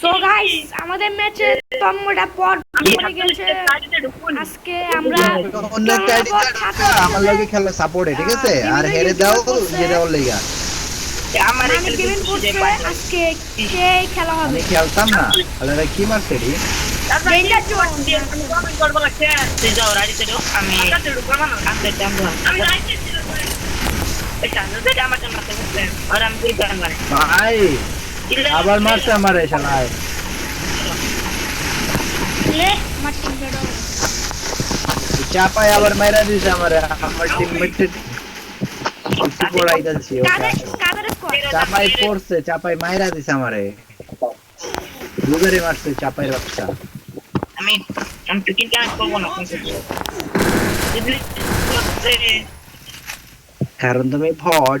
So guys আমাদের ম্যাচে তন্ময়টা পট পড়ে গেছে। আজকে আমরা অন্য একটা আইডি আমার লগে খেলা সাপোর্টে ঠিক আছে? আর হেরে দাও যেটা ওর লেগা। আমার গেমিং করছে আজকে সেই খেলা হবে? খেলতাম না। তাহলে কি মারছে রে? আমি মারতে আমি আবার মারছে আমারে শালায় লে চাপায় আবার মাইরা দিছে আমারে আমার টিমমেট একটু পড়াই স্কোয়াড চাপাই পড়ছে চাপাই মাইরা দিছে আমারে। দুবারে মারছে চাপাইয়ের বাচ্চা। আমি আমি করব না কারণ তুমি ফট।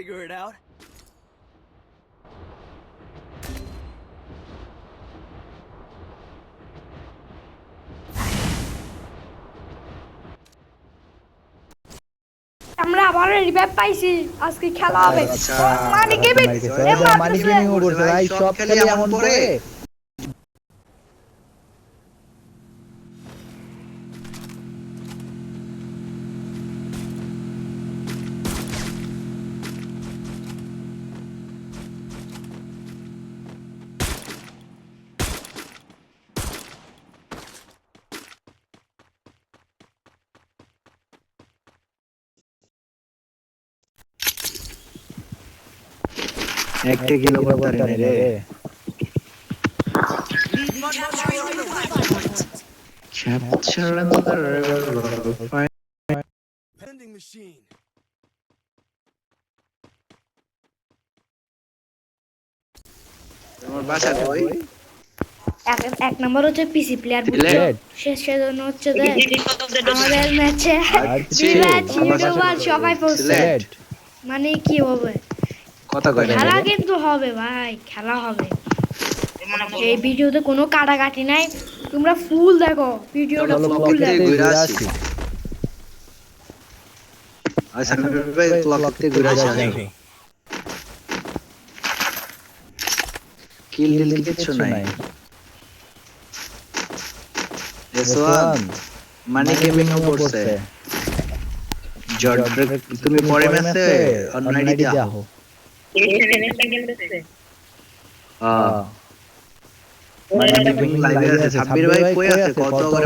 figure it out. আমরা আবার রিভাইভ পাইছি। আজকে খেলা হবে। মানে গেমিং মানি গেমিং করছে ভাই সব খেলে এমন করে একটা কিলো করতে পারি রে Vending machine. তোমার বাসা কই এক এক নম্বর হচ্ছে পিসি প্লেয়ার. শেষ সেজন্য হচ্ছে যে আমাদের ম্যাচে ইউটিউবার সবাই পড়ছে। মানে কি হবে? কথা কয় না খেলা কিন্তু হবে ভাই খেলা হবে। এই ভিডিওতে কোনো কাটাকাটি নাই। তোমরা ফুল দেখো ভিডিওটা ফুল দেখো। আচ্ছা ভাই ক্লক থেকে ঘুরে আসি। কিল দিল কিছু নাই। এসওয়ান মানে গেমিং পড়ছে জর্জ তুমি পরে ম্যাচে অন্য আইডি দাও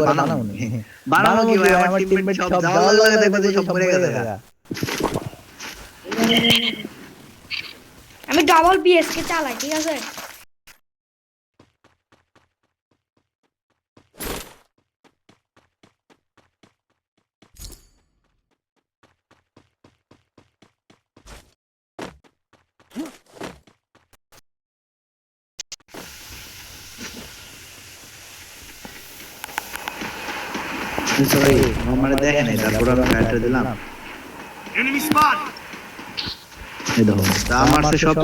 বানানো বানানো কি ভাই? আমার টিমমেট সব জাওয়াল লাগে দেখবে সব পড়ে গেছে। আমি ডাবল বিএসকে চালাই ঠিক আছে? সরি আমার দেখেন এটা পুরো আমি দিলাম. এই দেখো তা সব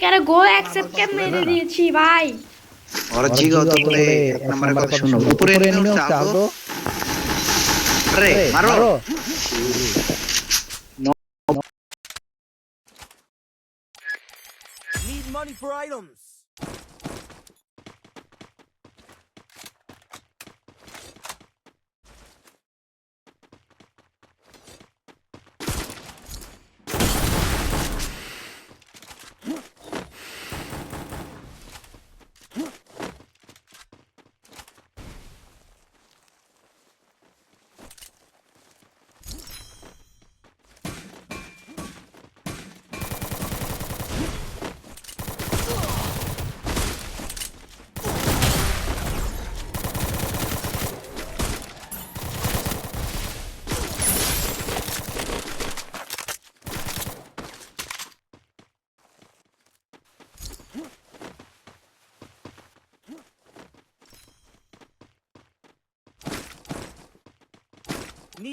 কেন গো অ্যাকসেপ্ট কে মেরে দিয়েছি ভাই ওরা জিগো তো বলে এক নম্বরে কথা শুনো উপরে এনিমি হচ্ছে আহত আরে মারো Need money for items.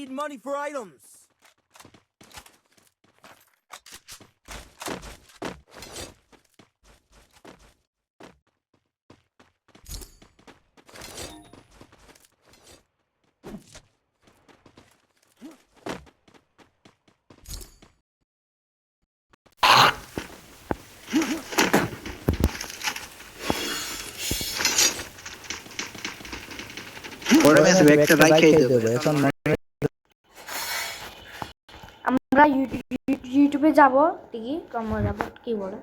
Need money for items. পরে মেসে একটা লাইক খেয়ে দেবো এখন আমরা ইউটিউব যাব ঠিকই কমে যাব, কি বলে।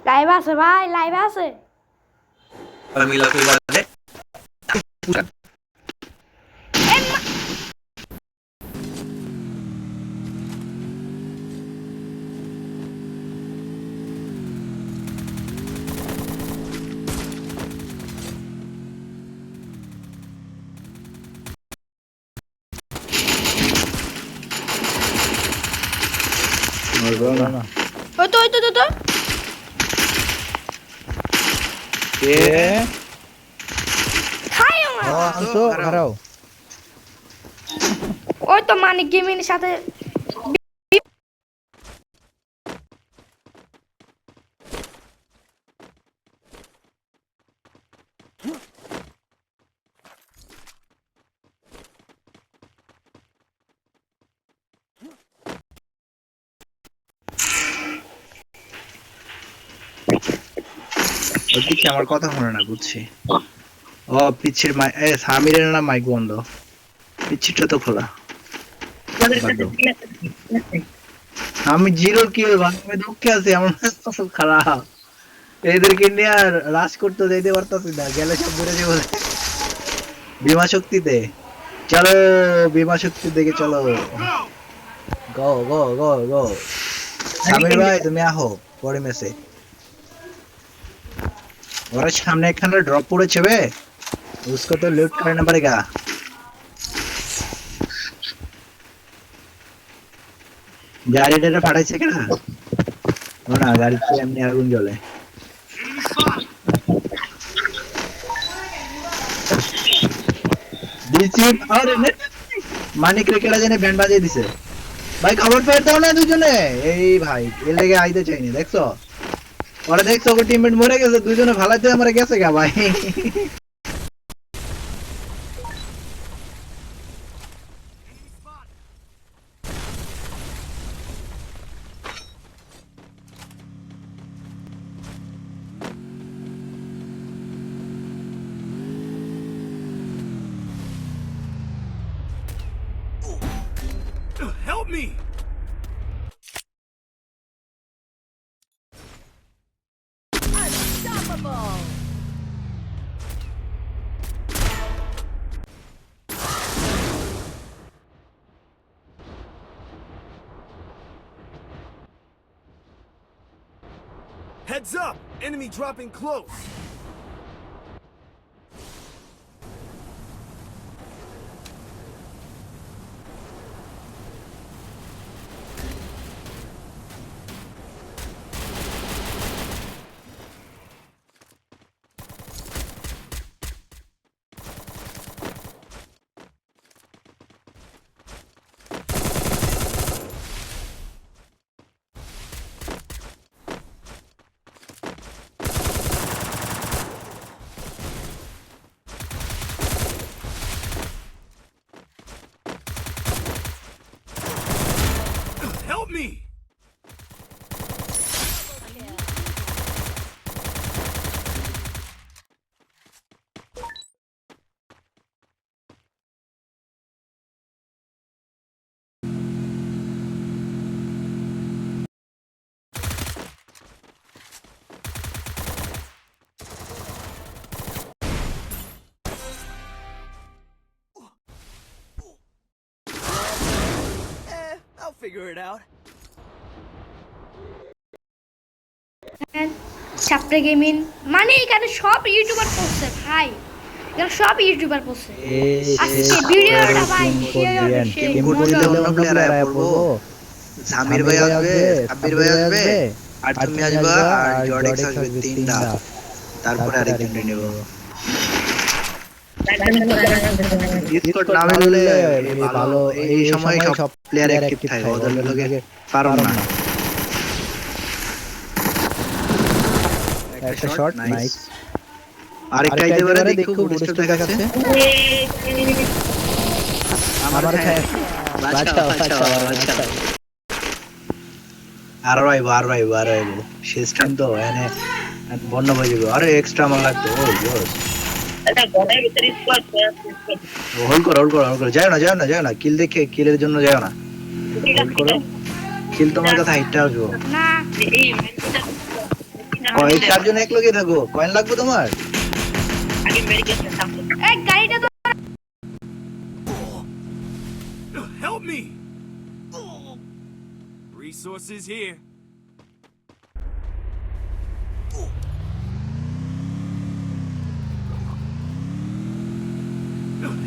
লাইভ আছে ভাই লাইভ আছে। মিলা কই বাজে মরবো না ওই তো ওই তো তো তো কে খাই আমার আনছো খারাও ওই তো মানিক গেমিং সাথে ও পিচ্ছে আমার কথা শোনে না বুঝছি। ও পিচ্ছির মাই এ সামিরের না মাইক বন্ধ? পিচ্ছিটা তো খোলা। আমি জিরো কিল ভাই আমি দুঃখে আছি আমার ফসল খারাপ। এদেরকে নিয়ে আর রাশ করতে যেতে পারতাছি না গেলে সব বেড়ে যাব বিমা শক্তিতে। চলো বিমা শক্তি দেখে চলো। গো গো গো গো সামির ভাই তুমি আহো পরে মেসে ওরা সামনে এখানে ড্রপ পড়েছে বে उसको तो लूट करना पड़ेगा গাড়িটা ফাটাইছে কেনা ও না গাড়িতে এমনি আগুন জ্বলে দিছি আরে নে মানিক রে কেডা জানে ব্যান্ড বাজিয়ে দিছে ভাই খবর পেয়ে দাও না দুজনে এই ভাই এর লেগে আইতে চাইনি দেখছো ওরা দেখছ ওর টিমমেট মরে গেছে দুজনে ভালাতে আমরা গেছে গা ভাই। Heads up! Enemy dropping close! Figure it out. চাপটে গেমিং মানে এখানে সব ইউটিউবার করছে ভাই। এখানে সব ইউটিউবার করছে আজকে ভিডিওটা ভাই share, share, মজা। হবে। জামির ভাই আসবে সাব্বির ভাই আসবে। আর তুমি আসবা আর জর্ডেক্স আসবে তিনটা। তারপরে আরেকজন নেব। ডিসকর্ড না মিললে ভালো এই সময় সব প্লেয়ার অ্যাক্টিভ থাকে ওদের লগে না। একটা শট নাইস আরেকটা আইতে পারে দেখো বুস্ট দেখাচ্ছে। আমার আমার হ্যাঁ। বাঁচাও বাঁচাও বাঁচাও আর ভাইবো আর ভাইবো আর শেষ টাইম তো এনে বন্য হয়ে যাবে। আরে এক্সট্রা আমার লাগতো ও জোস হোল্ড করো হোল্ড করো হোল্ড করো। যাও না যাও না যাও না। কিল দেখে কিলের জন্য যাও না। হোল্ড করো। কিল তোমার কাছে হাইটটা আসব। না চারজন এক লগে থাকো। কয়েন লাগবে তোমার? এই গাড়িটা তো Help me! Resources here.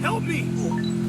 Help me!